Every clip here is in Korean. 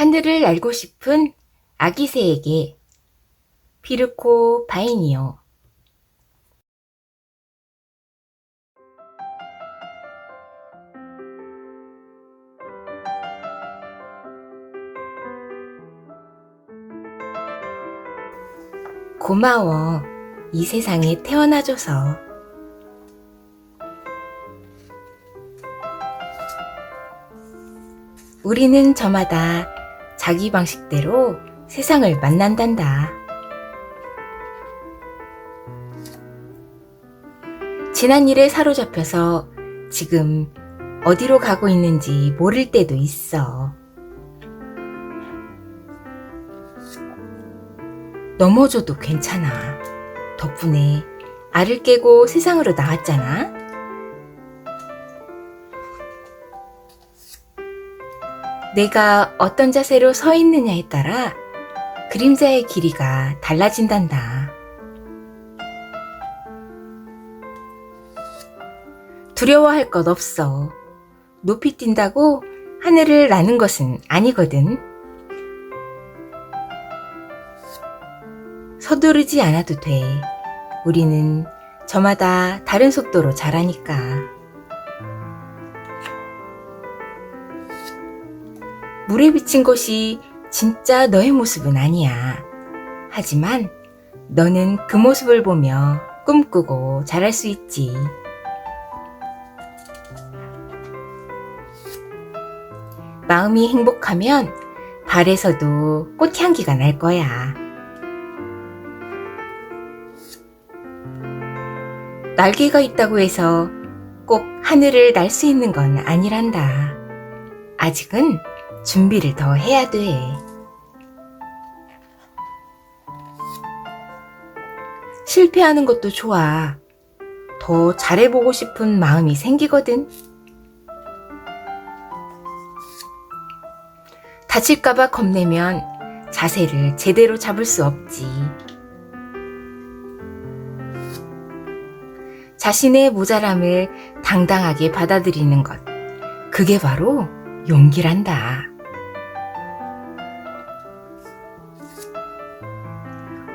하늘을 알고 싶은 아기 새에게 피르코 바이니오 고마워 이 세상에 태어나줘서. 우리는 저마다 자기 방식대로 세상을 만난단다. 지난 일에 사로잡혀서 지금 어디로 가고 있는지 모를 때도 있어. 넘어져도 괜찮아. 덕분에 알을 깨고 세상으로 나왔잖아. 내가 어떤 자세로 서 있느냐에 따라 그림자의 길이가 달라진단다. 두려워할 것 없어. 높이 뛴다고 하늘을 나는 것은 아니거든. 서두르지 않아도 돼. 우리는 저마다 다른 속도로 자라니까. 물에 비친 것이 진짜 너의 모습은 아니야. 하지만 너는 그 모습을 보며 꿈꾸고 자랄 수 있지. 마음이 행복하면 발에서도 꽃향기가 날 거야. 날개가 있다고 해서 꼭 하늘을 날 수 있는 건 아니란다. 아직은 준비를 더 해야 돼. 실패하는 것도 좋아. 더 잘해보고 싶은 마음이 생기거든. 다칠까봐 겁내면 자세를 제대로 잡을 수 없지. 자신의 모자람을 당당하게 받아들이는 것. 그게 바로 용기란다.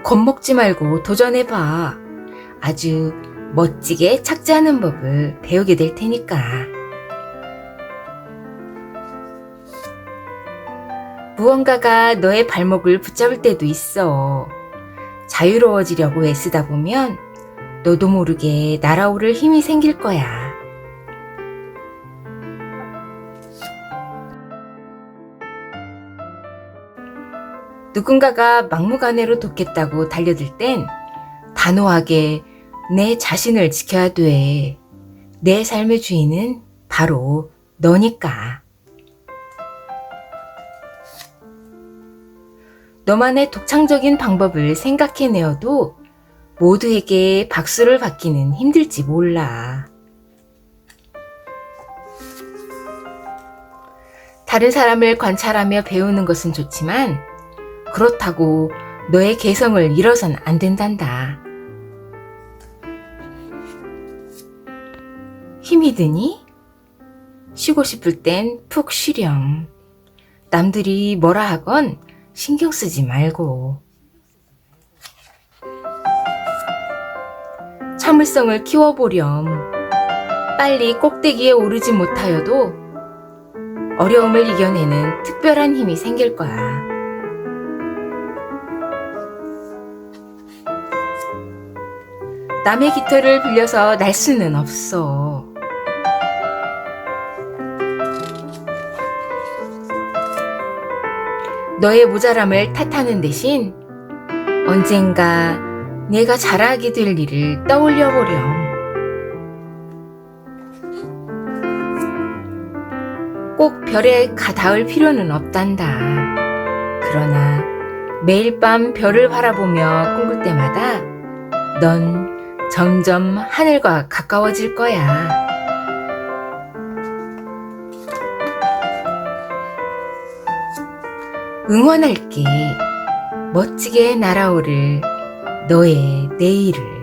겁먹지 말고 도전해봐. 아주 멋지게 착지하는 법을 배우게 될 테니까. 무언가가 너의 발목을 붙잡을 때도 있어. 자유로워지려고 애쓰다 보면 너도 모르게 날아오를 힘이 생길 거야. 누군가가 막무가내로 돕겠다고 달려들 땐 단호하게 내 자신을 지켜야 돼. 내 삶의 주인은 바로 너니까. 너만의 독창적인 방법을 생각해내어도 모두에게 박수를 받기는 힘들지 몰라. 다른 사람을 관찰하며 배우는 것은 좋지만 그렇다고 너의 개성을 잃어선 안 된단다. 힘이 드니? 쉬고 싶을 땐 푹 쉬렴. 남들이 뭐라 하건 신경 쓰지 말고. 참을성을 키워보렴. 빨리 꼭대기에 오르지 못하여도 어려움을 이겨내는 특별한 힘이 생길 거야. 남의 깃털을 빌려서 날 수는 없어. 너의 모자람을 탓하는 대신 언젠가 내가 잘하게 될 일을 떠올려 보렴. 꼭 별에 가 닿을 필요는 없단다. 그러나 매일 밤 별을 바라보며 꿈꿀 때마다 넌 점점 하늘과 가까워질 거야. 응원할게. 멋지게 날아오를 너의 내일을.